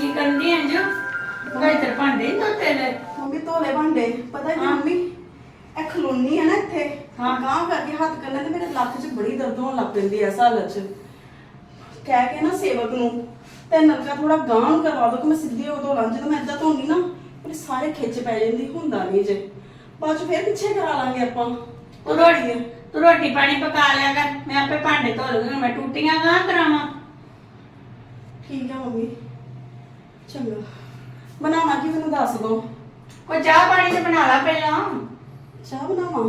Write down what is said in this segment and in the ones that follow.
ਕੀ ਕਰਨੀ ਅੰਜੂ ਕੋਈ ਤੇਰੇ ਭਾਂਡੇ ਨੀ ਧੋਤੇ ਨੇ? ਮੰਮੀ ਧੋਲੇ ਭਾਂਡੇ। ਪਤਾ ਹਾਂ। ਮੰਮੀ? ਇਹ ਖਲੋਨੀ ਹੈ ਨਾ ਇੱਥੇ। ਹਾਂ। ਗਾਂ ਕਰਕੇ ਹੱਥ ਕਰਨਾ ਤੇ ਮੇਰੇ ਲੱਕ 'ਚ ਬੜੀ ਦਰਦ ਹੋਣ ਲੱਗ ਪੈਂਦੀ ਐ ਹਾਲਤ 'ਚ। ਕਹਿ ਕੇ ਨਾ ਸੇਵਕ ਨੂੰ ਤੇ ਨਲਕਾ ਥੋੜਾ ਗਾਂ ਨੂੰ ਕਰਵਾ ਦੋ ਕਿ ਮੈਂ ਸਿੱਧੀ ਹੋ ਧੋਲਾਂ। ਜਦੋਂ ਮੈਂ ਏਦਾਂ ਧੋਣੀ ਨਾ ਮੇਰੇ ਸਾਰੇ ਖਿੱਚ ਪੈ ਜਾਂਦੀ ਹੁੰਦਾ ਨਹੀਂ ਜੇ। ਬਾਅਦ 'ਚ ਫਿਰ ਪਿੱਛੇ ਕਰਾ ਲਾਂਗੇ ਆਪਾਂ। ਤੂੰ ਰੋਟੀ ਤੂੰ ਰੋਟੀ ਪਾਣੀ ਪਕਾ ਲਿਆ ਕਰ। ਮੈਂ ਆਪੇ ਭਾਂਡੇ ਧੋ ਲੂੰਗੀ ਮੈਂ ਟੂਟੀਆਂ ਗਾਂ ਕਰਾਵਾਂ। ਠੀਕ ਆ ਮੰਮੀ। ਚੰਗਾ। ਬਣਾਉਣਾ ਕੀ ਮੈਨੂੰ ਦੱਸ ਦੋ। ਕੋਈ ਚਾਹ ਪਾਣੀ ਤੇ ਬਣਾ ਲਾ ਪਹਿਲਾਂ। ਚਾਹ ਬਣਾਵਾਂ?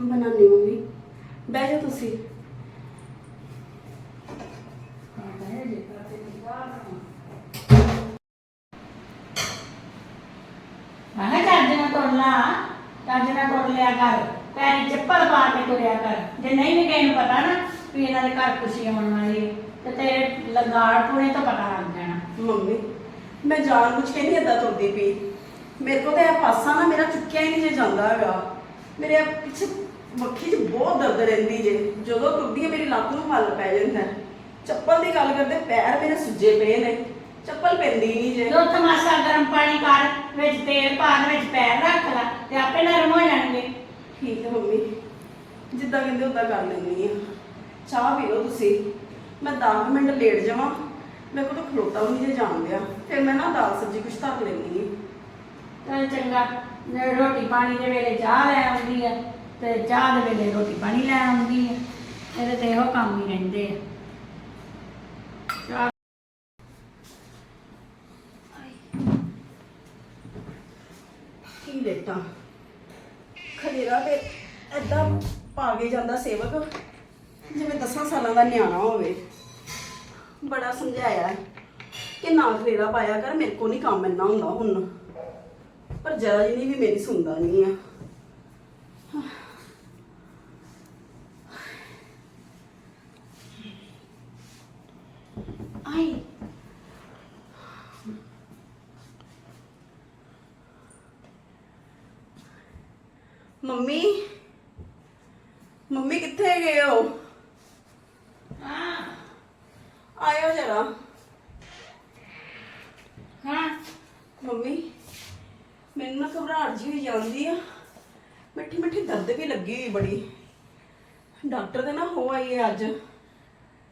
ਬਣਾਉਣੀ ਮੰਮੀ। ਬਹਿ ਜਾ ਤੁਸੀਂ। ਮੈਂ ਕਿਹਾ ਚੱਜ ਨਾਲ ਤੁਰ ਲਾ। ਚੱਜ ਨਾਲ ਤੁਰ ਲਿਆ ਕਰ। ਪੈਰੀ ਚੱਪਲ ਪਾ ਕੇ ਤੁਰਿਆ ਕਰ। ਜੇ ਨਹੀਂ ਵੀ ਕਿਸੇ ਨੂੰ ਪਤਾ ਨਾ ਵੀ ਇਹਨਾਂ ਦੇ ਘਰ ਖੁਸ਼ੀ ਆਉਣ ਵਾਲੀ ਹੈ ਤੇ ਤੇਰੇ ਲਗਾੜ ਪੂਰੇ ਤੋਂ ਪਤਾ ਲੱਗ ਮੰਮੀ ਮੈਂ ਜਾਣ ਬੁੱਝ ਕੇ ਨਹੀਂ ਏਦਾਂ ਤੁਰਦੀ ਪਈ। ਮੇਰੇ ਕੋਲ ਤਾਂ ਇਹ ਪਾਸਾ ਨਾ ਮੇਰਾ ਚੁੱਕਿਆ ਹੀ ਨਹੀਂ ਜੇ ਜਾਂਦਾ ਹੈਗਾ। ਮੇਰੇ ਪਿੱਛੇ ਮੱਖੀ 'ਚ ਬਹੁਤ ਦਰਦ ਰਹਿੰਦੀ ਜੇ ਜਦੋਂ ਤੁਰਦੀ ਹੈ ਮੇਰੀ ਲੱਤ ਨੂੰ ਹੱਲ ਪੈ ਜਾਂਦਾ ਹੈ। ਚੱਪਲ ਦੀ ਗੱਲ ਕਰਦੇ ਪੈਰ ਮੇਰੇ ਸੁੱਜੇ ਪਏ ਨੇ। ਚੱਪਲ ਪੈਂਦੀ ਨਹੀਂ ਜੇ। ਦੋ ਤਮਾਸਾ ਗਰਮ ਪਾਣੀ ਕਰ ਵਿੱਚ ਤੇਲ ਪਾ ਦੇ ਵਿੱਚ ਪੈਰ ਰੱਖ ਲੈ ਤੇ ਆਪੇ ਨਰਮ ਹੋ ਜਾਣਗੇ। ਠੀਕ ਹੈ ਮੰਮੀ ਜਿੱਦਾਂ ਕਹਿੰਦੇ ਉਦਾਂ ਕਰ ਲੈਂਦੀ ਆ ਚਾਹ ਪੀ ਲਓ ਤੁਸੀਂ। ਮੈਂ 10 ਮਿੰਟ ਲੇਟ ਜਾਵਾਂ। ਮੇਰੇ ਕੋਲ ਤਾਂ ਖਲੋਤਾ ਵੀ ਨਹੀਂ ਜੇ ਜਾਣ ਡਿਆ ਫਿਰ ਮੈਂ ਨਾ ਦਾਲ ਸਬਜ਼ੀ ਕੁਛ ਧਰ ਲੈਂਦੀ ਆ। ਚੱਲ ਚੰਗਾ ਜੇ ਰੋਟੀ ਪਾਣੀ ਦੇ ਵੇਲੇ ਚਾਹ ਲੈ ਆਉਂਦੀ ਹੈ ਤੇ ਚਾਹ ਦੇ ਵੇਲੇ ਰੋਟੀ ਪਾਣੀ ਲੈ ਆਉਂਦੀ ਹੈ ਇਹਦੇ ਤੇ ਇਹੋ ਕੰਮ ਹੀ ਰਹਿੰਦੇ ਆ। ਚਾਹ ਕੀ ਲੇਟਾਂ? ਖਲੇਰਾ ਤੇ ਐਦਾਂ ਪਾ ਕੇ ਜਾਂਦਾ ਸੇਵਕ। ਜਿਵੇਂ 10 ਸਾਲਾਂ ਦਾ ਨਿਆਣਾ ਹੋਵੇ। ਬੜਾ ਸਮਝਾਇਆ ਕਿ ਨਾ ਖਲੇਰਾ ਪਾਇਆ ਕਰ, ਮੇਰੇ ਕੋ ਨਹੀਂ ਕੰਮ ਇੰਨਾ ਹੁੰਦਾ ਹੁਣ। ਪਰ ਜਰਾ ਜੀ ਵੀ ਮੇਰੀ ਸੁਣਦਾ ਨਹੀਂ ਆ ਆਈ ਮੰਮੀ ਮੰਮੀ ਕਿੱਥੇ ਗਏ ਹੋ ਹਾਂ ਆਇਓ ਜਰਾ ਹਾਂ ਮੰਮੀ ਮੈਨੂੰ ਨਾ ਘਬਰਾਹਟ ਜਿਹੀ ਹੋਈ ਜਾਂਦੀ ਆ ਮਿੱਠੀ ਮਿੱਠੀ ਦਰਦ ਵੀ ਲੱਗੀ ਹੋਈ ਬੜੀ। ਡਾਕਟਰ ਦੇ ਨਾ ਹੋ ਆਈ ਹੈ ਅੱਜ।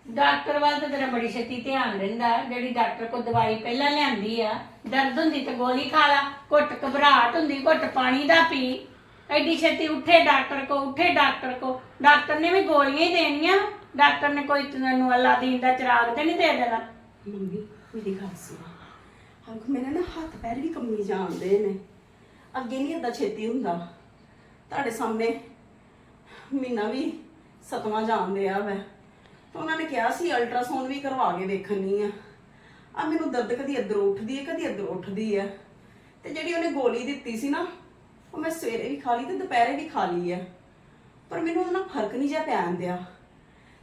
ਡਾਕਟਰ ਵੱਲ ਤਾਂ ਤੇਰਾ ਬੜੀ ਛੇਤੀ ਧਿਆਨ ਰਹਿੰਦਾ। ਹੈ। ਜਿਹੜੀ ਡਾਕਟਰ ਕੋ ਦਵਾਈ ਪਹਿਲਾਂ ਲਿਆਂਦੀ ਆ ਦਰਦ ਹੁੰਦੀ ਤੇ ਗੋਲੀ ਖਾ ਲਾ। ਘੁੱਟ ਘਬਰਾਹਟ ਹੁੰਦੀ ਘੁੱਟ ਪਾਣੀ ਦਾ ਪੀ। ਐਡੀ ਛੇਤੀ ਉੱਠੇ ਡਾਕਟਰ ਕੋ ਉੱਠੇ ਡਾਕਟਰ ਕੋ ਡਾਕਟਰ ਨੇ ਵੀ ਗੋਲੀਆਂ ਹੀ ਦੇਣੀਆਂ। ਡਾਕਟਰ ਨੇ ਕੋਈ ਤੈਨੂੰ ਅੱਲਾ ਦੀਨ ਦਾ ਚਿਰਾਗ ਤੇ ਨਹੀਂ ਦੇ ਦੇਣਾ। ਮੰਮੀ ਮੇਰੀ ਗੱਲ ਸੁਣ। ਹੱਕ ਮੇਰੇ ਨਾ ਹੱਥ ਪੈਰ ਵੀ ਕੰਮੀ ਜਾਂਦੇ ਨੇ। ਅੱਗੇ ਨਹੀਂ ਏਦਾਂ ਛੇਤੀ ਹੁੰਦਾ। ਤੁਹਾਡੇ ਸਾਹਮਣੇ ਮਹੀਨਾ ਵੀ ਸਤਵਾਂ ਜਾਂਦੇ ਆ ਵੈ ਤਾਂ ਉਹਨਾਂ ਨੇ ਕਿਹਾ ਸੀ ਅਲਟਰਾਸਾਊਂਡ ਵੀ ਕਰਵਾ ਕੇ ਵੇਖਣੀ ਆ। ਆ ਮੈਨੂੰ ਦਰਦ ਕਦੀ ਇੱਧਰੋਂ ਉੱਠਦੀ ਹੈ, ਕਦੀ ਇੱਧਰੋਂ ਉੱਠਦੀ ਹੈ। ਤੇ ਜਿਹੜੀ ਉਹਨੇ ਗੋਲੀ ਦਿੱਤੀ ਸੀ ਨਾ, ਉਹ ਮੈਂ ਸਵੇਰੇ ਵੀ ਖਾ ਲਈ ਤੇ ਦੁਪਹਿਰੇ ਵੀ ਖਾ ਲਈ ਹੈ। ਪਰ ਮੈਨੂੰ ਉਹਦਾ ਫ਼ਰਕ ਨਹੀਂ ਜਿਹਾ ਪੈਣ ਦਿਆ।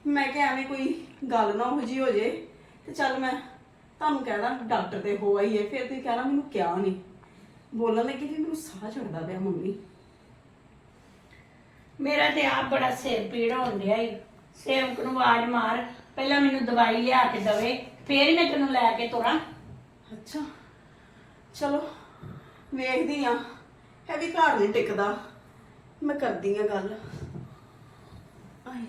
ਮੈਂ ਕਿਹਾ ਐਵੇਂ ਕੋਈ ਗੱਲ ਨਾ ਹੋ ਜੀ ਹੋ ਜੇ, ਤੇ ਚੱਲ ਮੈਂ ਤੁਹਾਨੂੰ ਕਹਿਦਾ ਡਾਕਟਰ ਤੇ ਹੋ ਆਈ ਹੈ, ਫਿਰ ਤੁਸੀਂ ਕਹਿਣਾ ਮੈਨੂੰ ਕਿਹਾ ਨਹੀਂ। ਬੋਲਣ ਲੱਗੀ ਵੀ ਮੈਨੂੰ ਸਾਹ ਚੜਦਾ ਪਿਆ ਮੰਮੀ। ਮੇਰਾ ਤੇ ਆਪ ਬੜਾ ਸਿਰ ਪੀੜ ਹੋਣ ਡਿਆ ਈ। ਸੇਵਕ ਨੂੰ ਆਵਾਜ਼ ਮਾਰ ਪਹਿਲਾਂ ਮੈਨੂੰ ਦਵਾਈ ਲਿਆ ਕੇ ਦਵੇ ਫੇਰ ਹੀ ਮੈਂ ਤੈਨੂੰ ਲੈ ਕੇ ਤੁਰਾਂ। ਅੱਛਾ। ਚਲੋ ਵੇਖਦੀ ਆ। ਇਹ ਵੀ ਘਰ ਨਹੀਂ ਟਿਕਦਾ। ਮੈਂ ਕਰਦੀ ਆ ਗੱਲ। ਆਏ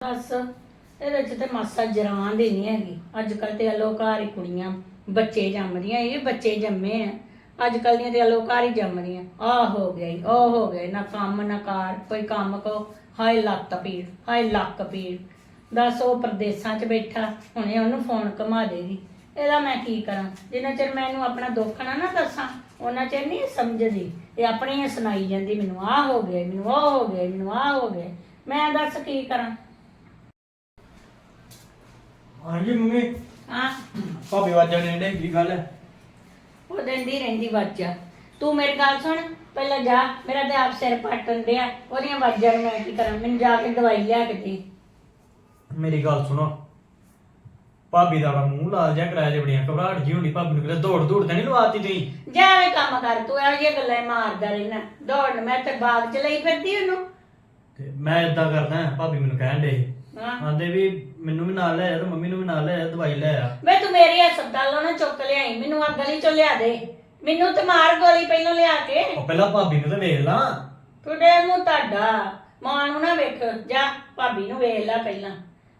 ਬਸ ਇਹਦੇ ਚ ਤੇ ਮਾਸਾ ਜਰਾਂ ਦੀ ਨਹੀਂ ਹੈਗੀ। ਅੱਜ ਕੱਲ ਤੇ ਅਲੋਕਾਰੀ ਕੁੜੀਆਂ ਬੱਚੇ ਜੰਮਦੀਆਂ ਇਹ ਬੱਚੇ ਜੰਮੇ ਆ। ਅੱਜ ਕੱਲ ਦੀਆਂ ਤੇ ਅਲੋਕਾਰੀ ਜੰਮਦੀਆਂ। ਆ ਹੋ ਗਿਆ ਈ, ਉਹ ਹੋ ਗਿਆ ਈ, ਨਾ ਕੰਮ ਨਾ ਕਾਰ ਕੋਈ ਕੰਮ ਕੋ ਹਾਏ ਲੱਤ ਪੀੜ ਹਾਏ ਲੱਕ ਪੀੜ। ਦੱਸ ਉਹ ਪ੍ਰਦੇਸਾਂ 'ਚ ਬੈਠਾ ਹੁਣੇ ਉਹਨੂੰ ਫੋਨ ਘੁਮਾ ਦੇਗੀ। ਇਹਦਾ ਮੈਂ ਕੀ ਕਰਾਂ? ਜਿੰਨਾ ਚਿਰ ਮੈਨੂੰ ਆਪਣਾ ਦੁੱਖ ਨਾ ਨਾ ਦੱਸਾਂ ਉਹਨਾਂ ਚਿਰ ਨਹੀਂ ਸਮਝਦੀ। ਇਹ ਆਪਣੀ ਹੀ ਸੁਣਾਈ ਜਾਂਦੀ ਮੈਨੂੰ ਆਹ ਹੋ ਗਿਆ ਈ, ਮੈਨੂੰ ਉਹ ਹੋ ਗਿਆ ਈ, ਮੈਨੂੰ ਆਹ ਹੋ ਗਿਆ। ਈ। ਮੈਂ ਦੱਸ ਕੀ ਕਰਾਂ? ਹਾਂਜੀ ਮੰਮੀ। ਹਾਂ। ਭਾਬੀ ਵਾਜਾ ਨੇ ਡੇ ਕੀ ਗੱਲ ਹੈ? ਉਹ ਦਿੰਦੀ ਰਹਿੰਦੀ ਵਾਜਾ ਤੂੰ ਮੇਰੀ ਗੱਲ ਸੁਣ ਪਹਿਲਾਂ ਜਾ ਮੇਰਾ ਤੇ ਆਪ ਸਿਰ ਪਟਣ ਡਿਆ ਉਹਦੀਆਂ ਵਾਜਾਂ ਨੂੰ ਮੈਂ ਕੀ ਕਰਾਂ ਮੈਨੂੰ ਜਾ ਕੇ ਦਵਾਈ ਲਿਆ ਕੇ ਦੇ। ਮੇਰੀ ਗੱਲ ਸੁਣੋ। ਭਾਬੀ ਦਾ ਬੜਾ ਮੂੰਹ ਲਾਲ ਜਿਹਾ ਕਰਾਇਆ ਜੇ ਬੜੀਆਂ ਘਬਰਾਹਟ ਜੀ ਹੁੰਦੀ ਭਾਬੀ ਨੂੰ ਕਿਤੇ ਦੌੜ ਦੌੜ ਤਾਂ ਨਹੀਂ ਲਵਾਤੀ ਤੁਸੀਂ? ਜਾ ਵੇ ਕੰਮ ਕਰ ਤੂੰ ਇਹੋ ਜਿਹੀਆਂ ਗੱਲਾਂ ਹੀ ਮਾਰਦਾ ਰਹਿਣਾ। ਦੌੜ ਮੈਂ ਤੇ ਬਾਗ ਚ ਲਈ ਫਿਰਦੀ ਉਹਨੂੰ। ਤੇ ਮੈਂ ਇਦਾਂ ਕਰਦਾ ਭਾਬੀ ਮੈਨੂੰ ਕਹਿਣ ਡੇ ਹਾਂ। ਆਂਦੇ ਵੀ ਮੈਨੂੰ ਵੀ ਨਾਲ ਲੈ ਆ ਤੇ ਮੰਮੀ ਨੂੰ ਵੀ ਨਾਲ ਲੈ ਆ ਦਵਾਈ ਲੈ ਆ। ਵੇ ਤੂੰ ਮੇਰੀ ਹਸਪਤਾਲੋਂ ਨਾ ਚੁੱਕ ਲਿਆਈ। ਮੈਨੂੰ ਆ ਗਲੀ ਚੋਂ ਲਿਆ ਦੇ। ਮੈਨੂੰ ਤੇ ਮਾਰ ਗੋਲੀ ਪਹਿਲੋਂ ਲਿਆ ਕੇ। ਉਹ ਪਹਿਲਾਂ ਭਾਬੀ ਨੂੰ ਤੇ ਵੇਖ ਲਾਂ। ਤੁਹਾਡੇ ਮੂੰਹ ਤੁਹਾਡਾ। ਮਾਂ ਨੂੰ ਨਾ ਵੇਖ ਜਾ ਭਾਬੀ ਨੂੰ ਵੇਖ ਲੈ ਪਹਿਲਾਂ।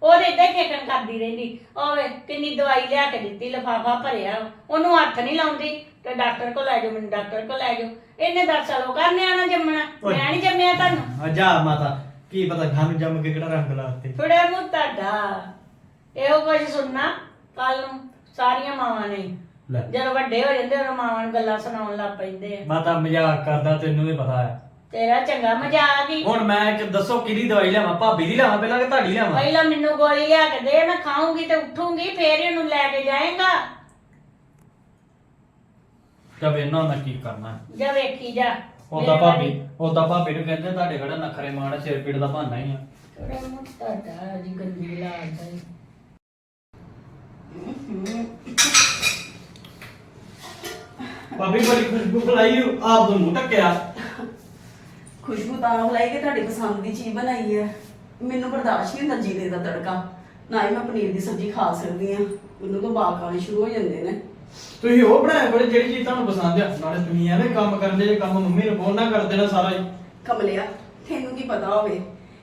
ਉਹਦੇ ਇੱਦਾਂ ਹੀ ਖੇਕਣ ਕਰਦੀ ਰਹਿੰਦੀ। ਉਹ ਵੇ ਕਿੰਨੀ ਦਵਾਈ ਲਿਆ ਕੇ ਦਿੱਤੀ ਲਫਾਫਾ ਭਰਿਆ। ਉਹਨੂੰ ਹੱਥ ਨਹੀਂ ਲਾਉਂਦੀ। ਤੇ ਡਾਕਟਰ ਕੋਲ ਲੈ ਜਾਓ ਮੈਨੂੰ ਡਾਕਟਰ ਕੋਲ ਲੈ ਜਾਓ। ਇਹਨੇ 10 ਸਾਲ ਕਰ ਨਿਆਣਾ ਜੰਮਣਾ। ਓਏ। ਮੈਂ ਨਹੀਂ ਜੰਮਿਆ ਤੁਹਾਨੂੰ। ਆ ਜਾ ਮਾਤਾ। ਕੀ ਪਤਾ ਖਾਨੂੰ ਜੰਮ ਕੇ ਕਿਹੜਾ ਰੰਗ ਲਾਤੇ ਥੋੜੇ ਮੂੰਹ ਤੁਹਾਡਾ। ਇਹੋ ਕੁਝ ਸੁਣਨਾ ਕੱਲ ਨੂੰ ਸਾਰੀਆਂ ਮਾਵਾਂ ਨੇ। ਲੈ। ਜਦੋਂ ਵੱਡੇ ਹੋ ਜਾਂਦੇ ਉਹ ਮਾਵਾਂ ਨੂੰ ਗੱਲਾਂ ਸੁਣਾਉਣ ਲੱਗ ਪੈਂਦੇ ਆ। ਮਾਤਾ ਮਜ਼ਾਕ ਕਰਦਾ ਤੈਨੂੰ ਵੀ ਪਤਾ ਹੈ। ਤੇਰਾ ਚੰਗਾ ਮਜ਼ਾਕ ਹੀ। ਹੁਣ ਮੈਂ ਕਿ ਦੱਸੋ ਕਿਹਦੀ ਦਵਾਈ ਲਿਆਵਾਂ ਭਾਬੀ ਦੀ ਲਿਆਵਾਂ ਪਹਿਲਾਂ ਕਿ ਤੁਹਾਡੀ ਲਿਆਵਾਂ? ਪਹਿਲਾਂ ਮੈਨੂੰ ਗੋਲੀ ਲਿਆ ਕੇ ਦੇ ਮੈਂ ਖਾਊਂਗੀ ਤੇ ਉੱਠੂੰਗੀ ਫੇਰ ਇਹਨੂੰ ਲੈ ਕੇ ਜਾਏਗਾ। ਜਦ ਇਹਨਾਂ ਮੈਂ ਕੀ ਕਰਨਾ ਜਾ ਵੇਖੀ ਜਾ। ਉਹਦਾ ਭਾਬੀ ਉਹਦਾ ਭਾਬੀ ਨੂੰ ਕਹਿੰਦੇ ਤੁਹਾਡੇ ਕਿਹੜਾ ਨਖਰੇ ਮਾਣ ਸਿਰ ਪੀੜ ਦਾ ਬਹਾਨਾ ਹੀ ਆ। ਥੋੜਾ ਮੋਟਾ ਦਾ ਜੀ ਗੰਦੀ ਲੱਗਦਾ ਈ। ਭਾਬੀ ਬੜੀ ਖੁਸ਼ਬੂ ਫਲਾਈ ਆਪ ਤੋਂ ਮੂੰਹ ਟੱਕਿਆ ਖੁਸ਼ਬੂ ਤਾਂ ਫਲਾਈ ਕਿ ਤੁਹਾਡੀ ਪਸੰਦ ਦੀ ਚੀਜ਼ ਬਣਾਈ ਹੈ ਮੈਨੂੰ ਬਰਦਾਸ਼ਤ ਨਹੀਂ ਹੁੰਦਾ ਜੀਰੇ ਦਾ ਤੜਕਾ ਨਾ ਹੀ ਮੈਂ ਪਨੀਰ ਦੀ ਸਬਜ਼ੀ ਖਾ ਸਕਦੀ ਆ। ਮੈਨੂੰ ਤਾਂ ਬਾਕ ਆਉਣੇ ਸ਼ੁਰੂ ਹੋ ਜਾਂਦੇ ਨੇ। ਤੁਸੀਂ ਉਹ ਬਣਾਇਆ ਕੋਲੇ ਜਿਹੜੀ ਚੀਜ਼ ਤੁਹਾਨੂੰ ਪਸੰਦ ਆ। ਨਾਲੇ ਤੁਸੀਂ ਐਵੇਂ ਕੰਮ ਕਰਦੇ ਜੇ, ਕੰਮ ਮੰਮੀ ਨੂੰ ਫੋਨ ਨਾ ਕਰ ਦੇਣਾ ਸਾਰਾ ਹੀ। ਕਮਲਿਆ, ਤੈਨੂੰ ਕੀ ਪਤਾ ਹੋਵੇ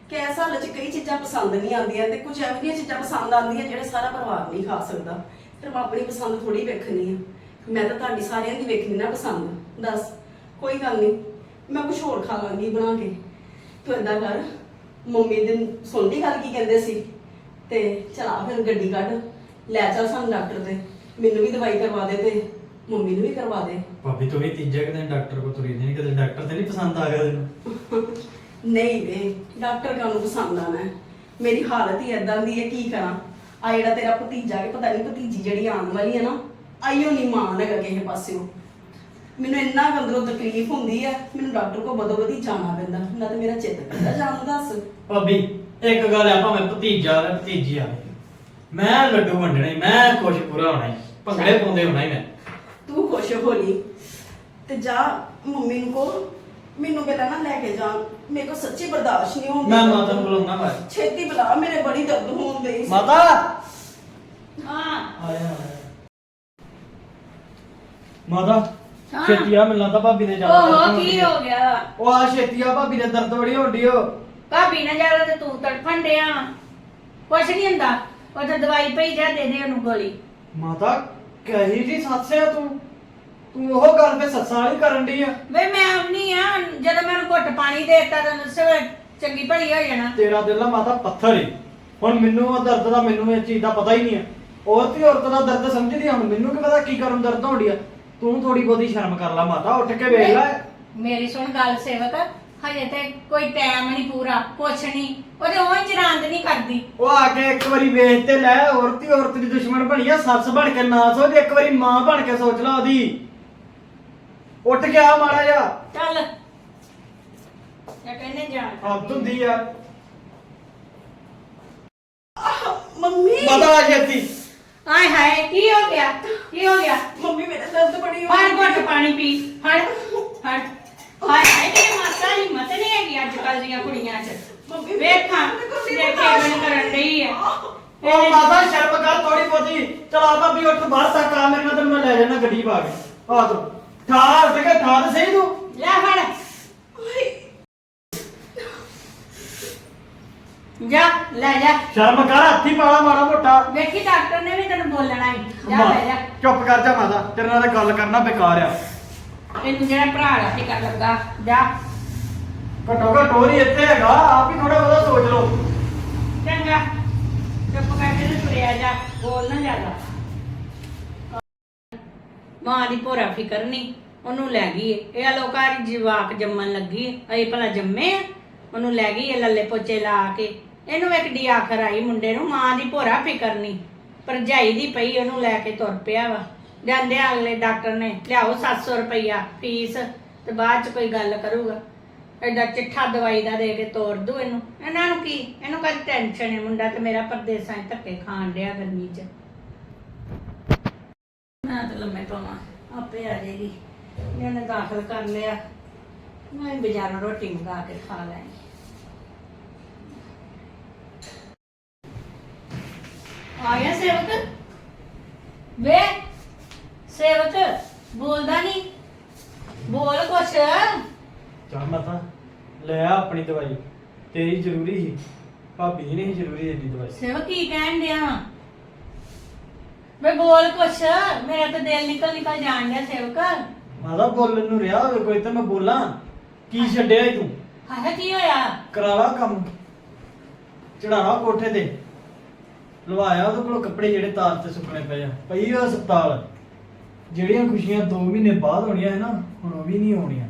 ਕਿ ਇਸ ਹਾਲਤ 'ਚ ਕਈ ਚੀਜ਼ਾਂ ਪਸੰਦ ਨਹੀਂ ਆਉਂਦੀਆਂ ਤੇ ਕੁਝ ਇਹੋ ਜਿਹੀਆਂ ਚੀਜ਼ਾਂ ਪਸੰਦ ਆਉਂਦੀਆਂ ਜਿਹੜੇ ਸਾਰਾ ਪਰਿਵਾਰ ਨਹੀਂ ਖਾ ਸਕਦਾ। ਤੇ ਮੈਂ ਆਪਣੀ ਪਸੰਦ ਥੋੜੀ ਵੇਖਣੀ ਆ। ਮੈਂ ਤਾਂ ਤੁਹਾਡੀ ਸਾਰਿਆਂ ਦੀ ਵੇਖਣੀ ਨਾ ਪਸੰਦ। ਦੱਸ, ਕੋਈ ਗੱਲ ਨਹੀਂ, ਮੈਂ ਕੁਝ ਹੋਰ ਖਾ ਲਾਂਗੀ ਬਣਾ ਕੇ। ਤੂੰ ਏਦਾਂ ਕਰ, ਮੰਮੀ ਦੇ ਸੁਣਦੀ ਗੱਲ ਕੀ ਕਹਿੰਦੇ ਸੀ? ਤੇ ਚਲਾ ਫਿਰ ਗੱਡੀ ਕੱਢ, ਲੈ ਚੱਲ ਸਾਨੂੰ ਡਾਕਟਰ ਤੇ। ਮੈਨੂੰ ਵੀ ਦਵਾਈ ਕਰਵਾ ਦੇ ਤੇ ਮੰਮੀ ਨੂੰ ਵੀ ਕਰਵਾ ਦੇ। ਭਾਬੀ ਤੂੰ ਵੀ ਤੀਜੇ ਕੁ ਦਿਨ ਡਾਕਟਰ ਕੋਲ ਤੁਰੀ ਨਹੀਂ ਕਦੇ ਡਾਕਟਰ ਤੇ ਨਹੀਂ ਪਸੰਦ ਆ ਗਿਆ ਤੈਨੂੰ? ਨਹੀਂ ਵੇ ਡਾਕਟਰ ਕਾਨੂੰ ਪਸੰਦ ਆਣਾ ਹੈ ਮੇਰੀ ਹਾਲਤ ਹੀ ਐਦਾਂ ਦੀ ਹੈ ਕੀ ਕਰਾਂ? ਆ ਜਿਹੜਾ ਤੇਰਾ ਭਤੀਜਾ ਹੈ ਪਤਾ ਨਹੀਂ ਭਤੀਜੀ ਜਿਹੜੀ ਆਉਣ ਵਾਲੀ ਹੈ ਨਾ ਆਈਓ ਨਹੀਂ ਮਾਨ ਹੈਗਾ ਕਿਸੇ ਪਾਸਿਓ। ਮੈਨੂੰ ਇੰਨਾ ਕੁ ਅੰਦਰੋਂ ਤਕਲੀਫ ਹੁੰਦੀ ਹੈ ਮੈਨੂੰ ਡਾਕਟਰ ਕੋਲ ਬਦੋ ਬਦੀ ਜਾਣਾ ਪੈਂਦਾ ਨਾ ਤੇ ਮੇਰਾ ਚਿੱਤ ਕਰਦਾ ਜਾਣ ਨੂੰ ਦੱਸ। ਭਾਬੀ ਇੱਕ ਗੱਲ ਆ ਭਾਵੇਂ ਭਤੀਜਾ ਤੇ ਭਤੀਜੀ ਆ ਮੈਂ ਲੱਡੂ ਵੰਡਣੇ ਮੈਂ ਖੁਸ਼ ਪੂਰਾ ਹੋਣਾ ਈ। ਭੰਗੜੇ ਪਾਉਂਦੇ ਹੋਣਾ ਹੀ ਮੈਂ। ਤੂੰ ਖੁਸ਼ ਹੋ ਲਈ ਤੇ ਜਾ ਮੰਮੀ ਨੂੰ ਕੋ ਮੈਨੂੰ ਪਹਿਲਾਂ ਨਾ ਲੈ ਕੇ ਜਾ। ਮੇਰੇ ਕੋ ਸੱਚੀ ਬਰਦਾਸ਼ਤ ਨਹੀਂ ਹੁੰਦੀ ਮੈਂ ਮਾਤਾ ਨੂੰ ਬੁਲਾਉਣਾ ਮੈਂ। ਛੇਤੀ ਬੁਲਾ ਮੇਰੇ ਬੜੀ ਦਰਦ ਹੋਣ ਦੇ ਮਾਤਾ! ਹਾਂ। ਆਇਆ ਮਾਤਾ ਹਾਂ। ਛੇਤੀ ਆ ਮਿਲਣਾ ਤਾਂ ਭਾਬੀ ਨੇ ਜਾਣਾ। ਓਹੋ ਕੀ ਹੋ ਗਿਆ? ਉਹ ਆ ਛੇਤੀ ਆ ਭਾਬੀ ਦੇ ਦਰਦ ਬੜੀ ਹੋਣੀ ਓ। ਭਾਬੀ ਨਾ ਜਾਲਾ ਤੇ ਤੂੰ ਤੜਫਣ ਡਿਆ। ਕੁਛ ਨਹੀਂ ਹੁੰਦਾ। ਉਹ ਤਾਂ ਦਵਾਈ ਪਈ ਜਾ ਦੇ ਦੇ ਉਹਨੂੰ ਗੋਲੀ। ਮਾਤਾ ਕਹੀ ਜੀ ਸੱਸੇ ਆ ਤੂੰ? ਤੂੰ ਉਹ ਗੱਲ ਤੇ ਸੱਸਾਂ ਵਾਲੀ ਕਰਨ ਦੀ ਆ। ਵੇ ਮੈਂ ਆਉਣੀ ਆ ਜਦੋਂ ਮੈਨੂੰ ਘੁੱਟ ਪਾਣੀ ਦੇ ਦਿੱਤਾ ਤਾਂ ਨਸੇ ਚੰਗੀ ਭਲੀ ਹੋ ਜਾਣਾ। ਤੇਰਾ ਦਿਲ ਨਾ ਮਾਤਾ ਪੱਥਰ ਏ। ਹੁਣ ਮੈਨੂੰ ਉਹ ਦਰਦ ਦਾ ਮੈਨੂੰ ਇਹ ਚੀਜ਼ ਦਾ ਪਤਾ ਹੀ ਨਹੀਂ ਆ। ਔਰਤ ਹੀ ਔਰਤ ਦਾ ਦਰਦ ਸਮਝਦੀ ਆ ਹੁਣ ਮੈਨੂੰ ਕੀ ਪਤਾ ਕੀ ਕਰਨ ਦਰਦ ਹੋਣੀ ਆ। ਤੂੰ ਥੋੜੀ ਬਹੁਤੀ ਸ਼ਰਮ ਕਰ ਲੈ ਮਾਤਾ ਉੱਠ ਕੇ ਵੇਖ ਲੈ। ਮੇਰੀ ਸੁਣ ਗੱਲ ਸੇਵਕ। ਹਜੇ ਤੇ ਕੋਈ ਟਾਈਮ ਨਹੀਂ ਪੂਰਾ ਕੁਛ ਨਹੀਂ ਉਹਦੇ ਉਹ ਜਰਾਂਦ ਨਹੀਂ ਕਰਦੀ। ਉਹ ਆ ਕੇ ਇੱਕ ਵਾਰੀ ਵੇਖ ਤੇ ਲੈ ਔਰਤ ਔਰਤ ਦੀ ਦੁਸ਼ਮਣ ਬਣੀ ਆ ਸੱਸ ਬਣ ਕੇ ਨਾ ਸੋਚ ਇੱਕ ਵਾਰੀ ਮਾਂ ਬਣ ਕੇ ਸੋਚ ਲੈ ਉਹਦੀ। ਉੱਠ ਕੇ ਆ ਮਾੜਾ ਜਾ ਚੱਲ। ਕਹਿੰਦੇ ਜਾਣ ਹੱਦ ਹੁੰਦੀ ਆ। ਮੰਮੀ। ਮਾਤਾ ਆ ਛੇਤੀ ਆਏ ਹਾਏ ਕੀ ਹੋ ਗਿਆ? ਕੀ ਹੋ ਗਿਆ? ਮੰਮੀ ਮੇਰੇ ਦਰਦ ਬੜੀ ਹੋ ਫੜ ਘੁੱਟ ਪਾਣੀ ਪੀ। ਫੜ ਫੜ। ਹਾਏ ਹਾਏ ਹਿੰਮਤ ਨਹੀਂ ਹੈਗੀ ਅੱਜ ਕੱਲ ਦੀਆਂ ਕੁੜੀਆਂ 'ਚ। ਮੰਮੀ ਵੇਖਾਂ ਦੇਖੇ ਮਨ ਕਰਨ ਰਹੀ ਹੈ ਉਹ ਮਾਤਾ ਸ਼ਰਮ ਕਰ ਥੋੜੀ ਬਹੁਤੀ। ਚਲਾ ਭਾਬੀ ਉੱਠ ਬਾਹਰ ਤੱਕ ਆ ਮੇਰੇ ਨਾਲ ਤੈਨੂੰ ਮੈਂ ਲੈ ਜਾਣਾ ਗੱਡੀ ਪਾ ਕੇ। ਆ ਤੂੰ। ਠਾਰ ਤੇ ਕਿ ਠਾਰ ਸਹੀ ਤੂੰ। ਲੈ ਫੜ। ਜਾ ਲੈ ਜਾ। ਸ਼ਰਮ ਕਰ ਹੱਥੀ ਪਾਲਾ ਮਾੜਾ ਮੋਟਾ। ਵੇਖੀ ਡਾਕਟਰ ਨੇ ਵੀ ਤੈਨੂੰ ਬੋਲਣਾ ਹੀ ਜਾ ਲੈ ਜਾ। ਚੁੱਪ ਕਰ ਜਾ ਮਾਤਾ ਤੇਰੇ ਨਾਲ ਤਾਂ ਗੱਲ ਕਰਨਾ ਬੇਕਾਰ ਆ। ਇਹਨੂੰ ਜਿਹੜਾ ਭਰਾ ਦਾ ਫਿਕਰ ਲੱਗਾ। ਜਾ। ਘਟੋ ਘਟ ਹੋਰ ਹੀ ਇੱਥੇ ਹੈਗਾ, ਆਪ ਹੀ ਥੋੜਾ ਬਹੁਤਾ ਸੋਚ ਲਓ। ਚੰਗਾ। ਚੁੱਪ ਕਰਕੇ ਤੇ ਤੁਰਿਆ ਜਾ, ਬੋਲ ਨਾ ਜ਼ਿਆਦਾ। ਮਾਂ ਦੀ ਭੋਰਾ ਫਿਕਰ ਨਹੀਂ ਉਹਨੂੰ ਲੈ ਗਈ ਏ। ਇਹ ਅਲੋਕਾਰੀ ਜਵਾਕ ਜੰਮਣ ਲੱਗੀ ਏ। ਅਸੀਂ ਭਲਾ ਜੰਮੇ ਆ? ਉਹਨੂੰ ਲੈ ਗਈ ਇਹ ਲੱਲੇ ਪੋਚੇ ਲਾ ਕੇ। ਇਹਨੂੰ ਇੱਕ ਡੀ ਆਖਰ ਆਈ ਮੁੰਡੇ ਨੂੰ, ਮਾਂ ਦੀ ਭੋਰਾ ਫਿਕਰ ਨਹੀਂ ਭਰਜਾਈ ਦੀ ਪਈ, ਉਹਨੂੰ ਲੈ ਕੇ ਤੁਰ ਪਿਆ ਵਾ। ਜਾਂਦੇ ਅਗਲੇ ਡਾਕਟਰ ਨੇ, ਲਿਆਓ 700 ਰੁਪਈਆ ਫੀਸ, ਤੇ ਬਾਅਦ ਚ ਕੋਈ ਗੱਲ ਕਰੂਗਾ। ਐਡਾ ਚਿੱਠਾ ਦਵਾਈ ਦਾ ਦੇ ਕੇ ਤੋੜ ਦੂ ਇਹਨੂੰ। ਇਹਨਾਂ ਨੂੰ ਕੀ? ਇਹਨੂੰ ਕਦੀ ਟੈਨਸ਼ਨ ਹੈ ਮੁੰਡਾ ਤੇ ਮੇਰਾ ਪਰਦੇਸਾਂ 'ਚ ਧੱਕੇ ਖਾਣ ਡਿਆ ਗਰਮੀ 'ਚ। ਮੈਂ ਤਾਂ ਲੰਮੇ ਪਾਵਾਂ, ਆਪੇ ਆ ਜਾਏਗੀ। ਇਹਨੇ ਦਾਖਲ ਕਰ ਲਿਆ। ਮੈਂ ਬਾਜ਼ਾਰੋਂ ਰੋਟੀ ਮੰਗਾ ਕੇ ਖਾ ਲੈਣੀ ਆਇਆ ਸੇਵਕ? ਵੇ, ਸੇਵਕ, ਬੋਲਦਾ ਨਹੀਂ ਬੋਲ ਕੁਛ। ਚੱਲ ਮਾਤਾ ਲੈ ਆ ਆਪਣੀ ਦਵਾਈ। ਤੇਰੀ ਜ਼ਰੂਰੀ ਸੀ। ਭਾਬੀ ਦੀ ਨਹੀਂ ਸੀ ਜ਼ਰੂਰੀ ਇੰਨੀ ਦਵਾਈ। ਸੇਵਕ ਕੀ ਕਹਿਣ ਡਿਆ? ਵਾਂ? ਵੇ ਬੋਲ ਕੁਛ ਮੇਰਾ ਤਾਂ ਦਿਲ ਨਿਕਲ ਨਿਕਲ ਜਾਣ ਡਿਆ ਸੇਵਕ ਮਾਤਾ ਬੋਲਣ ਨੂੰ ਰਿਹਾ ਹੋਵੇ ਕੋਈ ਤਾਂ ਮੈਂ ਬੋਲਾਂ। ਕੀ ਛੱਡਿਆ ਈ ਤੂੰ? ਹਾਏ ਕੀ ਹੋਇਆ? ਕਰਾ ਲਾ ਕੰਮ। ਚੜਾਵਾ ਕੋਠੇ ਤੇ। ਲਵਾਇਆ ਉਹਦੇ ਕੋਲ ਕੱਪੜੇ ਜਿਹੜੇ ਤਾਰ ਤੇ ਸੁੱਕਣੇ ਪਏ ਆ। ਪਈ ਉਹ ਹਸਪਤਾਲ। ਜਿਹੜੀਆਂ ਖੁਸ਼ੀਆਂ 2 ਮਹੀਨੇ ਬਾਅਦ ਹੋਣੀਆਂ ਹੈ ਨਾ ਹੁਣ ਉਹ ਵੀ ਨਹੀਂ ਹੋਣੀਆਂ।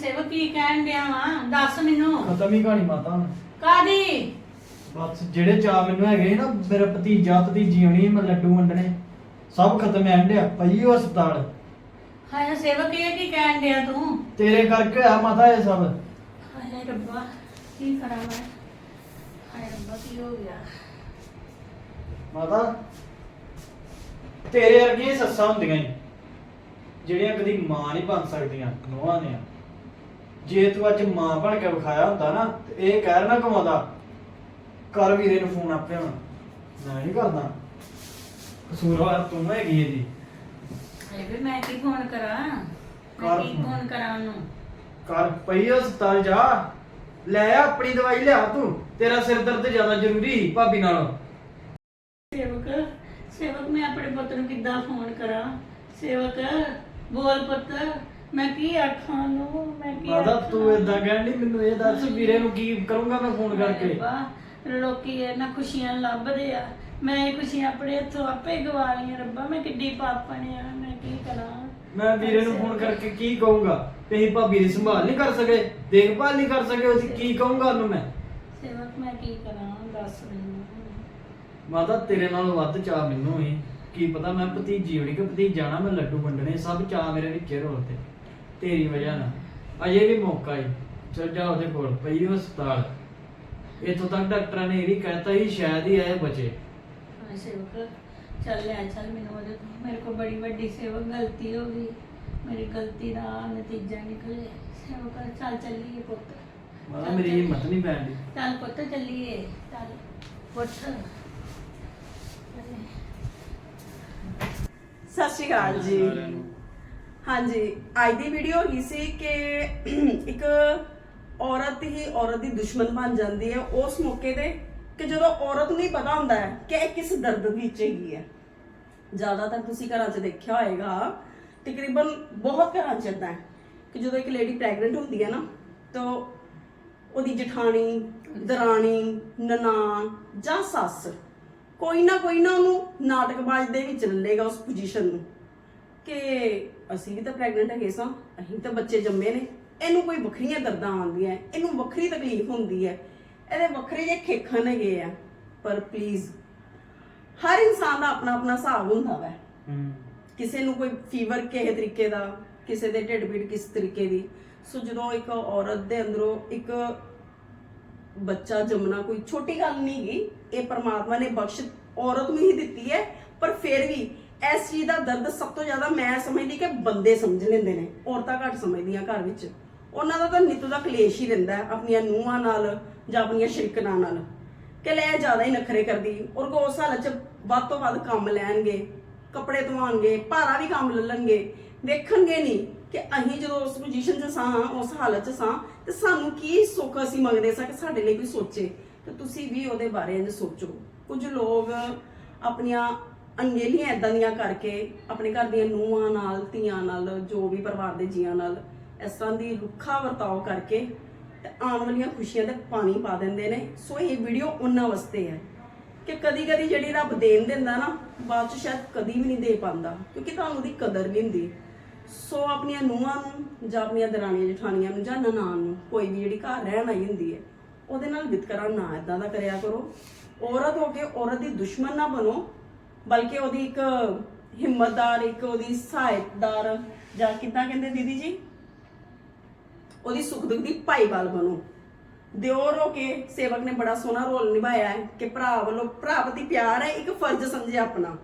ਸੇਵਕ ਕੀ ਕਹਿਣ ਡਿਆ ਵਾਂ? ਦੱਸ ਮੈਨੂੰ। ਖਤਮ ਹੀ ਕਹਾਣੀ ਮਾਤਾ ਹੁਣ। ਕਾਦੀ ਬਸ ਜਿਹੜੇ ਚਾਹ ਮੈਨੂੰ ਹੈਗੇ ਸੀ ਨਾ ਮੇਰਾ ਭਤੀਜਾ ਭਤੀਜੀ ਹੋਣੀ ਮੈਂ ਲੱਡੂ ਵੰਡਣੇ। ਸਭ ਖਤਮ ਐਂਡਿਆ ਪਈ ਉਹ ਹਸਪਤਾਲ। ਹਾਏ ਸੇਵਕ ਇਹ ਕੀ ਕਹਿਣ ਡਿਆ ਤੂੰ? ਤੇਰੇ ਕਰਕੇ ਹੋਇਆ ਮਾਤਾ ਇਹ ਸਭ। ਹਾਏ ਰੱਬਾ ਕੀ ਕਰਾਂ ਮੈਂ? ਹਾਏ ਰੱਬਾ ਕੀ ਹੋ ਗਿਆ? ਮਾਤਾ ਤੇਰੇ ਵਰਗੀਆਂ ਹੀ ਸੱਸਾਂ ਹੁੰਦੀਆਂ ਈ ਜਿਹੜੀਆਂ ਕਦੀ ਮਾਂ ਨਹੀਂ ਬਣ ਸਕਦੀਆਂ ਨੋਹਾਂ ਨੇ। ਜੇ ਤੂੰ ਅੱਜ ਮਾਂ ਬਣ ਕੇ ਵਿਖਾਇਆ ਹੁੰਦਾ ਨਾ ਤੇ ਇਹ ਕਹਿ ਨਾ ਕਮਾਉਂਦਾ। ਕਰ ਵੀਰੇ ਨੂੰ ਫੋਨ ਆਪੇ ਹੁਣ। ਮੈਂ ਨਹੀਂ ਕਰਦਾ। ਕਸੂਰਵਾਰ ਤੂੰ ਹੈਗੀ ਇਹਦੀ ਹਾਏ ਵੇ ਮੈਂ ਕੀ ਫੋਨ ਕਰਾਂ? ਮੈਂ ਕਰ ਕੀ ਫੋਨ। ਫੋਨ ਕਰਾਂ ਉਹਨੂੰ? ਕਰ ਪਈ ਹਸਪਤਾਲ ਜਾ। ਲੈ ਆ ਆਪਣੀ ਦਵਾਈ ਲਿਆ ਤੂੰ। ਤੇਰਾ ਸਿਰ ਦਰਦ ਜ਼ਿਆਦਾ ਜ਼ਰੂਰੀ ਸੀ ਭਾਬੀ ਨਾਲੋਂ। ਸੇਵਕ ਸੇਵਕ ਮੈਂ ਆਪਣੇ ਪੁੱਤ ਨੂੰ ਕਿੱਦਾਂ ਫੋਨ ਕਰਾਂ? ਸੇਵਕ ਬੋਲ ਪੁੱਤ। ਮੈਂ ਕੀ ਆਖਾਂ ਨੂੰ ਮੈਂ ਕੀ ਮਾਤਾ ਆਖਾਂ? ਤੂੰ ਇਦਾਂ ਕਹਿਣ ਡਈ ਮੈਨੂੰ ਇਹ ਦੱਸ ਵੀਰੇ ਨੂੰ ਕੀ ਕਰੂੰਗਾ ਮੈਂ ਫੋਨ ਕਰਕੇ? ਰੱਬਾ, ਲੋਕੀ ਇਹਨਾਂ ਖੁਸ਼ੀਆਂ ਲੱਭਦੇ ਆ। ਮੈਂ ਇਹ ਖੁਸ਼ੀਆਂ ਆਪਣੇ ਹੱਥੋਂ ਆਪੇ ਗਵਾ ਲਈਆਂ ਰੱਬਾ ਮੈਂ ਕਿੱਡੀ ਪਾਪਣ ਆ ਮੈਂ ਕੀ ਕਰਾਂ? ਮੈਂ ਵੀਰੇ ਨੂੰ ਫੋਨ ਕਰਕੇ ਕੀ ਕਹੂੰਗਾ? ਤੇ ਅਸੀਂ ਭਾਬੀ ਦੀ ਸੰਭਾਲ ਨਹੀਂ ਕਰ ਸਕੇ ਦੇਖਭਾਲ ਨਹੀਂ ਕਰ ਸਕੇ ਅਸੀਂ ਕੀ ਕਹੂੰਗਾ ਉਹਨੂੰ ਮੈਂ? ਸੇਵਕ ਮੈਂ ਕੀ ਕਰਾਂ? ਦੱਸ ਮੈਨੂੰ। ਮਾਤਾ ਤੇਰੇ ਨਾਲੋਂ ਵੱਧ ਚਾਹ ਮੈਨੂੰ ਹੀ। ਕੀ ਪਤਾ ਮੈਂ ਭਤੀਜੀ ਹੋਣੀ ਕਿ ਭਤੀਜਾ ਨਾ ਮੈਂ ਲੱਡੂ ਵੰਡਣੇ ਸਭ ਚਾਹ ਮੇਰੇ ਵਿੱਚ ਰੋਲ ਤੇ। ਤੇਰੀ ਵਜ੍ਹਾ ਨਾਲ। ਅਜੇ ਵੀ ਮੌਕਾ ਹੀ ਚੱਲ ਜਾ ਉਹਦੇ ਕੋਲ ਪਈ ਉਹ ਹਸਪਤਾਲ। ਇੱਥੋਂ ਤੱਕ ਡਾਕਟਰਾਂ ਨੇ ਇਹ ਵੀ ਕਹਿਤਾ ਸੀ ਸ਼ਾਇਦ ਹੀ ਆਏ ਬਚੇ। ਹਾਂ ਸੇਵਕ ਚੱਲ ਲੈ ਚੱਲ ਮੈਨੂੰ ਉਹਦੇ ਤੋਂ ਮੇਰੇ ਕੋਲ ਬੜੀ ਵੱਡੀ ਸੇਵਕ ਗਲਤੀ ਹੋ ਗਈ। ਮੇਰੀ ਗਲਤੀ ਦਾ ਨਤੀਜਾ ਨਿਕਲੇ ਸੇਵਕ ਚੱਲ ਚੱਲੀਏ ਪੁੱਤ। ਮਾਤਾ ਮੇਰੀ ਹਿੰਮਤ ਨਹੀਂ ਪੈਂਦੀ ਚੱਲ ਪੁੱਤ ਚੱਲੀਏ। ਚੱਲ ਪੁੱਤ ਸਤਿ ਸ਼੍ਰੀ ਅਕਾਲ ਜੀ। ਹਾਂਜੀ, ਅੱਜ ਦੀ ਵੀਡੀਓ ਹੀ ਸੀ ਕਿ ਇੱਕ ਔਰਤ ਹੀ ਔਰਤ ਦੀ ਦੁਸ਼ਮਣ ਬਣ ਜਾਂਦੀ ਹੈ, ਉਸ ਮੌਕੇ ਤੇ ਕਿ ਜਦੋਂ ਔਰਤ ਨੂੰ ਹੀ ਪਤਾ ਹੁੰਦਾ ਹੈ ਕਿ ਇਹ ਕਿਸ ਦਰਦ ਵਿੱਚ ਹੈਗੀ ਹੈ। ਜ਼ਿਆਦਾਤਰ ਤੁਸੀਂ ਘਰਾਂ 'ਚ ਦੇਖਿਆ ਹੋਏਗਾ, ਤਕਰੀਬਨ ਬਹੁਤ ਘਰਾਂ 'ਚ ਏਦਾਂ ਹੈ ਕਿ ਜਦੋਂ ਇੱਕ ਲੇਡੀ ਪ੍ਰੈਗਨੈਂਟ ਹੁੰਦੀ ਹੈ ਨਾ, ਤਾਂ ਉਹਦੀ ਜਠਾਣੀ, ਦਰਾਣੀ, ਨਨਾਣ ਜਾਂ ਸੱਸ ਕੋਈ ਨਾ ਕੋਈ ਨਾ ਉਹਨੂੰ ਨਾਟਕਬਾਜ਼ ਦੇ ਵਿੱਚ ਲੱਲੇਗਾ ਉਸ ਪੋਜੀਸ਼ਨ ਨੂੰ। ਕਿ ਅਸੀਂ ਵੀ ਤਾਂ ਪ੍ਰੈਗਨੈਂਟ ਹੈਗੇ ਸਾਂ ਅਸੀਂ ਤਾਂ ਬੱਚੇ ਜੰਮੇ ਨੇ। ਇਹਨੂੰ ਕੋਈ ਵੱਖਰੀਆਂ ਦਰਦਾਂ ਆਉਂਦੀਆਂ ਇਹਨੂੰ ਵੱਖਰੀ ਤਕਲੀਫ ਹੁੰਦੀ ਹੈ। ਇਹਦੇ ਵੱਖਰੇ ਜਿਹੇ ਖੇਖਣ ਹੈਗੇ ਆ ਪਰ ਪਲੀਜ਼ ਹਰ ਇਨਸਾਨ ਦਾ ਆਪਣਾ ਆਪਣਾ ਹਿਸਾਬ ਹੁੰਦਾ ਵੈ। ਹੂੰ। ਕਿਸੇ ਨੂੰ ਕੋਈ ਫੀਵਰ ਕਿਸੇ ਤਰੀਕੇ ਦਾ ਕਿਸੇ ਦੇ ਢਿੱਡ ਪੀੜ ਕਿਸ ਤਰੀਕੇ ਦੀ। ਸੋ ਜਦੋਂ ਇੱਕ ਔਰਤ ਦੇ ਅੰਦਰੋਂ ਇੱਕ ਬੱਚਾ ਜੰਮਣਾ ਕੋਈ ਛੋਟੀ ਗੱਲ ਨਹੀਂ ਗੀ ਇਹ ਪਰਮਾਤਮਾ ਨੇ ਬਖਸ਼ ਔਰਤ ਨੂੰ ਹੀ ਦਿੱਤੀ ਹੈ ਪਰ ਫਿਰ ਵੀ ਇਸ ਚੀਜ਼ ਦਾ ਦਰਦ ਸਭ ਤੋਂ ਜ਼ਿਆਦਾ ਮੈਂ ਸਮਝਦੀ ਕਿ ਬੰਦੇ ਸਮਝ ਲੈਂਦੇ ਨੇ, ਔਰਤਾਂ ਘੱਟ ਸਮਝਦੀਆਂ ਘਰ ਵਿੱਚ। ਉਹਨਾਂ ਦਾ ਤਾਂ ਨਿੱਤ ਦਾ ਕਲੇਸ਼ ਹੀ ਰਹਿੰਦਾ ਹੈ, ਆਪਣੀਆਂ ਨੂੰਹਾਂ ਨਾਲ ਜਾਂ ਆਪਣੀਆਂ ਸ਼ਰੀਕਨਾਂ ਨਾਲ। ਕਿ ਲੈ ਜ਼ਿਆਦਾ ਹੀ ਨਖਰੇ ਕਰਦੀ, ਔਰ ਕੋ ਉਸ ਹਾਲਤ 'ਚ ਵੱਧ ਤੋਂ ਵੱਧ ਕੰਮ ਲੈਣਗੇ, ਕੱਪੜੇ ਧਵਾਉਣਗੇ ਭਾਰਾ ਵੀ ਕੰਮ ਲੱਲਣਗੇ ਵੇਖਣਗੇ ਨਹੀਂ ਕਿ ਅਸੀਂ ਜਦੋਂ ਉਸ ਪੋਜੀਸ਼ਨ 'ਚ ਸਾਂ, ਉਸ ਹਾਲਤ 'ਚ ਸਾਂ, ਤੇ ਸਾਨੂੰ ਕੀ ਸੁੱਖ ਅਸੀਂ ਮੰਗਦੇ ਸਾਂ ਕਿ ਸਾਡੇ ਲਈ ਕੋਈ ਸੋਚੇ। ਤੇ ਤੁਸੀਂ ਵੀ ਉਹਦੇ ਬਾਰੇ ਇੰਜ ਸੋਚੋ। ਕੁਝ ਲੋਕ ਆਪਣੀਆਂ ਅੰਗੇਲੀਆਂ ਇਦਾਂ ਦੀਆਂ ਕਰਕੇ ਆਪਣੇ ਘਰ ਦੀਆਂ ਨੂੰਹਾਂ ਨਾਲ, ਧੀਆਂ ਨਾਲ, ਜੋ ਵੀ ਪਰਿਵਾਰ ਦੇ ਜੀਆਂ ਨਾਲ ਇਸ ਤਰ੍ਹਾਂ ਦੀ ਰੁੱਖਾ ਵਰਤਾਓ ਕਰਕੇ ਤੇ ਆਉਣ ਵਾਲੀਆਂ ਖੁਸ਼ੀਆਂ ਤੇ ਪਾਣੀ ਪਾ ਦਿੰਦੇ ਨੇ। ਸੋ ਇਹ ਵੀਡੀਓ ਉਹਨਾਂ ਵਾਸਤੇ ਹੈ ਕਿ ਕਦੀ ਕਦੀ ਜਿਹੜੀ ਰੱਬ ਦੇਣ ਦਿੰਦਾ ਨਾ, ਬਾਅਦ ਚ ਸ਼ਾਇਦ ਕਦੀ ਵੀ ਨਹੀਂ ਦੇ ਪਾਉਂਦਾ, ਕਿਉਂਕਿ ਤੁਹਾਨੂੰ ਉਹਦੀ ਕਦਰ ਨਹੀਂ ਹੁੰਦੀ। ਸੋ ਆਪਣੀਆਂ ਨੂੰਹਾਂ ਨੂੰ ਜਾਂ ਆਪਣੀਆਂ ਦਰਾਣੀਆਂ ਜਠਾਣੀਆਂ ਨੂੰ ਜਾਂ ਨਨਾਣ ਨੂੰ ਕੋਈ ਵੀ ਜਿਹੜੀ ਘਰ ਰਹਿਣ ਆਈ ਹੁੰਦੀ ਹੈ, ਉਹਦੇ ਨਾਲ ਵਿਤਕਰਾ ਨਾ ਇਦਾਂ ਦਾ ਕਰਿਆ ਕਰੋ। ਔਰਤ ਹੋ ਕੇ ਔਰਤ ਦੀ ਦੁਸ਼ਮਣ ਨਾ ਬਣੋ। ਬਲਕਿ ਉਹਦੀ ਇੱਕ ਹਿੰਮਤਦਾਰ, ਇੱਕ ਉਹਦੀ ਸਹਾਇਤਦਾਰ, ਜਾਂ ਕਿੱਦਾਂ ਕਹਿੰਦੇ ਦੀਦੀ ਜੀ? ਉਹਦੀ ਸੁੱਖ ਦੁੱਖ ਦੀ ਭਾਈਵਾਲ ਬਣੋ। ਦਿਓਰ ਹੋ ਕੇ ਸੇਵਕ ਨੇ ਬੜਾ ਸੋਹਣਾ ਰੋਲ ਨਿਭਾਇਆ ਹੈ ਕਿ ਭਰਾ ਵੱਲੋਂ ਭਰਾ ਪ੍ਰਤੀ ਪਿਆਰ ਹੈ, ਇੱਕ ਫਰਜ਼ ਸਮਝਿਆ ਆਪਣਾ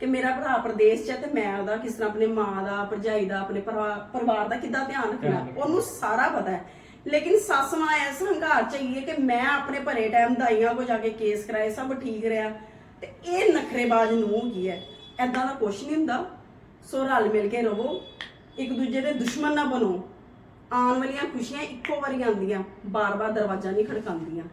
ਕਿ ਮੇਰਾ ਭਰਾ ਪ੍ਰਦੇਸ਼ 'ਚ ਹੈ ਤੇ ਮੈਂ ਉਹਦਾ ਕਿਸ ਤਰ੍ਹਾਂ ਆਪਣੇ ਮਾਂ ਦਾ, ਭਰਜਾਈ ਦਾ, ਆਪਣੇ ਪਰਿਵਾ- ਪਰਿਵਾਰ ਦਾ ਕਿੱਦਾਂ ਧਿਆਨ ਰੱਖਣਾ ਧਿਆਨ ਰੱਖਣਾ। ਉਹਨੂੰ ਸਾਰਾ ਪਤਾ ਹੈ। ਲੇਕਿਨ ਸੱਸ ਮਾਂ ਐਸ ਹੰਕਾਰ ਚਾਹੀਏ ਕਿ ਮੈਂ ਆਪਣੇ ਭਰੇ ਟਾਈਮ ਦਾਈਆਂ ਕੋ ਜਾ ਕੇ ਕੇਸ ਕਰਾਏ, ਸਭ ਠੀਕ ਰਿਹਾ। ਤੇ ਇਹ ਨਖਰੇਬਾਜ਼ ਨੂੰ ਕੀ ਹੈ? ਐਦਾਂ ਦਾ ਕੁਛ ਨਹੀਂ ਹੁੰਦਾ। ਸੋ ਰਲ ਮਿਲ ਕੇ ਰਹੋ। ਇੱਕ ਦੂਜੇ ਦੇ ਦੁਸ਼ਮਣ ਨਾ ਬਣੋ। ਆਉਣ ਵਾਲੀਆਂ ਖੁਸ਼ੀਆਂ ਇੱਕੋ ਵਾਰੀ ਆਉਂਦੀਆਂ। ਬਾਰ-ਬਾਰ ਦਰਵਾਜ਼ਾ ਨਹੀਂ ਖੜਕਾਉਂਦੀਆਂ।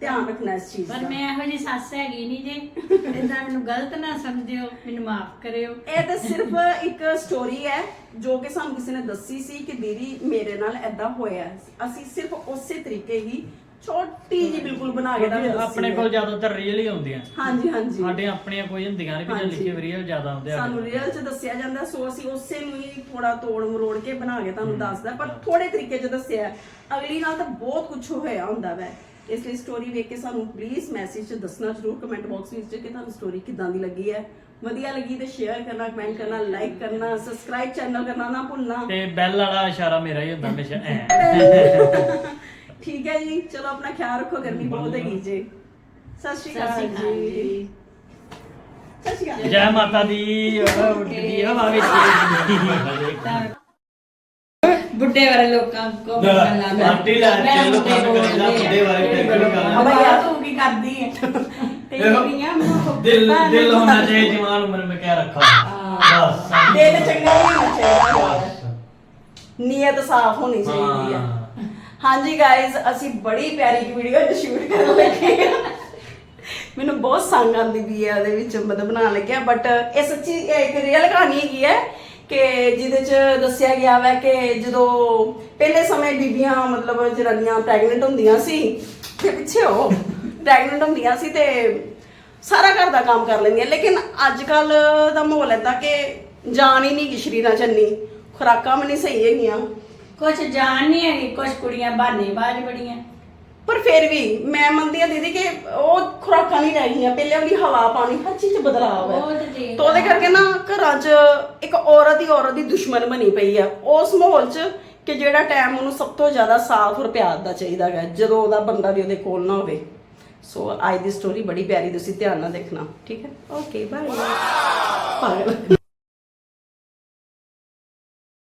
ਧਿਆਨ ਰੱਖਣਾ ਇਸ ਚੀਜ਼ ਪਰ ਮੈਂ ਇਹੋ ਜਿਹੀ ਸੱਸ ਹੈਗੀ ਨਹੀਂ ਜੇ। ਇਦਾਂ ਮੈਨੂੰ ਗਲਤ ਨਾ ਸਮਝਿਓ ਮੈਨੂੰ ਮਾਫ ਕਰਿਓ। ਇਹ ਤਾਂ ਸਿਰਫ ਇੱਕ ਸਟੋਰੀ ਹੈ ਜੋ ਕਿ ਸਾਨੂੰ ਕਿਸੇ ਨੇ ਦੱਸੀ ਸੀ ਕਿ ਦੀਦੀ ਮੇਰੇ ਨਾਲ ਐਦਾਂ ਹੋਇਆ। ਅਸੀਂ ਸਿਰਫ ਉਸੇ ਤਰੀਕੇ ਹੀ ਛੋਟੀ ਜੀ ਬਿਲਕੁਲ ਬਣਾ ਕੇ ਦੱਸੀ ਆਪਣੇ। ਕੋਲ ਜ਼ਿਆਦਾਤਰ ਰੀਅਲ ਹੀ ਆਉਂਦੀਆਂ। ਹਾਂਜੀ ਹਾਂਜੀ। ਸਾਡੇ ਆਪਣੀਆਂ ਕੋਈ ਹੁੰਦੀਆਂ ਨਹੀਂ ਹਾਂਜੀ। ਲਿਖੇ ਰੀਅਲ ਜ਼ਿਆਦਾ ਆਉਂਦੇ ਆ। ਸਾਨੂੰ ਰੀਅਲ ਚ ਦੱਸਿਆ ਜਾਂਦਾ ਸੋ ਅਸੀਂ ਉਸੇ ਨੂੰ ਹੀ ਥੋੜਾ ਤੋੜ ਮਰੋੜ ਕੇ ਬਣਾ ਕੇ ਤੁਹਾਨੂੰ ਦੱਸਦਾ ਪਰ ਥੋੜੇ ਤਰੀਕੇ ਚ ਦੱਸਿਆ ਅਗਲੀ ਨਾਲ ਤਾਂ ਬਹੁਤ ਕੁਝ ਹੋਇਆ ਹੁੰਦਾ ਵੈ। ਇਸ ਲਈ ਸਟੋਰੀ ਵੇਖ ਕੇ ਸਾਨੂੰ ਪਲੀਜ਼ ਮੈਸੇਜ ਚ ਦੱਸਣਾ ਜ਼ਰੂਰ ਕਮੈਂਟ ਬਾਕਸ ਵਿੱਚ ਕਿ ਤੁਹਾਨੂੰ ਸਟੋਰੀ ਕਿਦਾਂ ਦੀ ਲੱਗੀ ਹੈ। ਵਧੀਆ ਲੱਗੀ ਤੇ ਸ਼ੇਅਰ ਕਰਨਾ ਕਮੈਂਟ ਕਰਨਾ ਲਾਈਕ ਕਰਨਾ ਸਬਸਕ੍ਰਾਈਬ ਚੈਨਲ ਕਰਨਾ ਨਾ ਭੁੱਲਣਾ। ਤੇ ਬੈਲ ਵਾਲਾ ਇਸ਼ਾਰਾ ਮੇਰਾ ਹੀ ਹੁੰਦਾ ਹਮੇਸ਼ਾ ਐ। ਠੀਕ ਹੈ ਜੀ ਚਲੋ ਆਪਣਾ ਖਿਆਲ ਰੱਖੋ ਗਰਮੀ ਬਹੁਤ ਹੈਗੀ ਜੀ। ਸਤਿ ਸ਼੍ਰੀ ਅਕਾਲ ਜੀ। ਸਤਿ ਸ਼੍ਰੀ ਅਕਾਲ। ਜੈ ਮਾਤਾ ਦੀ ਉੱਠਦੀ ਹਵਾ ਬੁੱਢੇ ਵਾਲੇ ਲੋਕਾਂ ਕੋ ਮੰਨ ਲਾ ਆਂਟੀ ਲਾ ਕੇ ਲੋਕਾਂ ਨੂੰ ਕਰੇਲਾ ਬੁੱਢੇ ਵਾਲੇ ਟੈਂਕਰ ਕਰਨਾ ਬਈਆ ਤੂੰ ਕੀ ਕਰਦੀ ਹੈ ਤੇਰੀਆਂ ਦਿਲ ਦਿਲ ਹੋਣਾ ਚਾਹੀਏ ਜਵਾਨ ਉਮਰ ਵਿੱਚ ਕਿਆ ਰੱਖਾ। ਬਸ। ਦਿਲ ਚੰਗਾ ਹੋਣਾ ਚਾਹੀਦਾ। ਨੀਅਤ ਸਾਫ਼ ਹੋਣੀ ਚਾਹੀਦੀ ਹੈ। ਹਾਂਜੀ ਗਾਇਜ਼ ਅਸੀਂ ਬੜੀ ਪਿਆਰੀ ਇੱਕ ਵੀਡੀਓ ਸ਼ੂਟ ਕਰਨ ਲੱਗੇ ਹਾਂ। ਮੈਨੂੰ ਬਹੁਤ ਸੰਗ ਆਉਂਦੀ ਵੀ ਹੈ ਉਹਦੇ ਵਿੱਚ, ਮਤਲਬ ਬਣਾਉਣ ਲੱਗਿਆ ਬਟ ਇਹ ਸੱਚੀ ਇਹ ਇੱਕ ਰੀਅਲ ਕਹਾਣੀ ਹੈਗੀ ਹੈ ਕਿ ਜਿਹਦੇ ਚ ਦੱਸਿਆ ਗਿਆ ਹੈ ਕਿ ਜਦੋਂ ਪਹਿਲੇ ਸਮੇਂ ਬੀਬੀਆਂ, ਮਤਲਬ ਜਨਾਨੀਆਂ ਪ੍ਰੈਗਨੈਂਟ ਹੁੰਦੀਆਂ ਸੀ, ਤੇ ਪਿੱਛੇ ਉਹ ਪ੍ਰੈਗਨੈਂਟ ਹੁੰਦੀਆਂ ਸੀ ਤੇ ਸਾਰਾ ਘਰ ਦਾ ਕੰਮ ਕਰ ਲੈਂਦੀਆਂ ਲੇਕਿਨ ਅੱਜ ਕੱਲ ਦਾ ਮਾਹੌਲ ਏਦਾਂ ਕਿ ਜਾਨ ਹੀ ਨਹੀਂ ਕਿਸ਼ਰੀ ਨਾ ਚੰਨੀ ਖੁਰਾਕਾਂ ਵੀ ਨਹੀਂ ਸਹੀ ਹੈਗੀਆਂ ਕੁਛ ਜਾਣ ਨਹੀਂ ਹੈਗੀ ਕੁਛ ਕੁੜੀਆਂ ਬਹਾਨੇ ਬਾਜ ਬੜੀਆਂ। ਪਰ ਫਿਰ ਵੀ ਮੈਂ ਮੰਨਦੀ ਆ ਦੀਦੀ ਕਿ ਉਹ ਖੁਰਾਕਾਂ ਨਹੀਂ ਰਹਿ ਗਈਆਂ ਪਹਿਲੇ ਵਾਲੀ ਹਵਾ ਪਾਣੀ ਹਰ ਚੀਜ਼ 'ਚ ਬਦਲਾਅ ਹੈ। ਉਹ ਤੇ ਠੀਕ ਤਾਂ ਉਹਦੇ ਕਰਕੇ ਨਾ ਘਰਾਂ 'ਚ ਇੱਕ ਔਰਤ ਹੀ ਔਰਤ ਦੀ ਦੁਸ਼ਮਣ ਬਣੀ ਪਈ ਆ। ਉਸ ਮਾਹੌਲ 'ਚ ਕਿ ਜਿਹੜਾ ਟਾਈਮ ਉਹਨੂੰ ਸਭ ਤੋਂ ਜ਼ਿਆਦਾ ਸਾਥ ਔਰ ਪਿਆਰ ਦਾ ਚਾਹੀਦਾ ਹੈ ਜਦੋਂ ਉਹਦਾ ਬੰਦਾ ਵੀ ਉਹਦੇ ਕੋਲ ਨਾ ਹੋਵੇ। ਸੋ ਅੱਜ ਦੀ ਸਟੋਰੀ ਬੜੀ ਪਿਆਰੀ ਤੁਸੀਂ ਧਿਆਨ ਨਾਲ ਦੇਖਣਾ। ਠੀਕ ਹੈ? ਓਕੇ ਬਾਏ ਪਾਗਲ।